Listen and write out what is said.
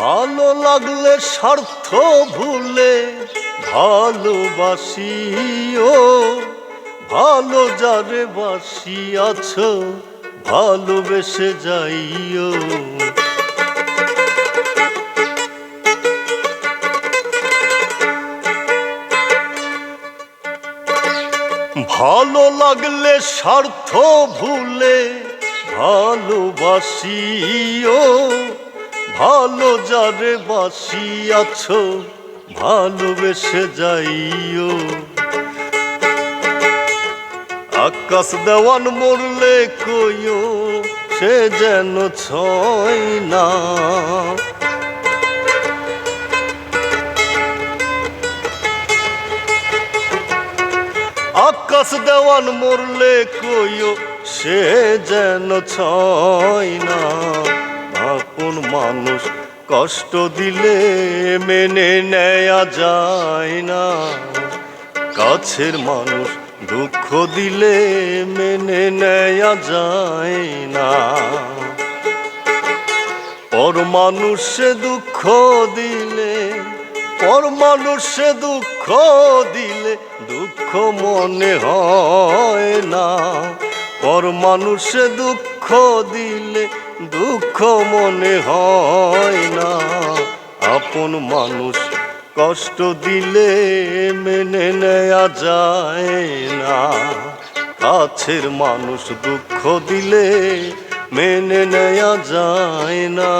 ভালো লাগলে স্বার্থ ভুলে ভালোবাসিও। ভালো যারে বাসিয়াছ ভালোবেসে যাইও। ভালো লাগলে স্বার্থ ভুলে ভালোবাসিও। ভালো যারে বাসিয়াছ, ভালোবেসে যাইও। আকাশ দেওয়ান মরলে কইও, সে যেন ছয় না। আকাশ দেওয়ান মরলে কইও, সে যেন ছয় না। মানুষ কষ্ট দিলে মেনে নেয়া যায় না। কাছের মানুষ দুঃখ দিলে মেনে নেয়া যায় না। পর মানুষে দুঃখ দিলে পর মানুষে দুঃখ দিলে দুঃখ মনে হয় না। পর মানুষে দুঃখ দিলে দুঃখ মনে হয় না। আপন মানুষ কষ্ট দিলে মেনে নেয়া যায় না। কাছের মানুষ দুঃখ দিলে মেনে নেয়া যায় না।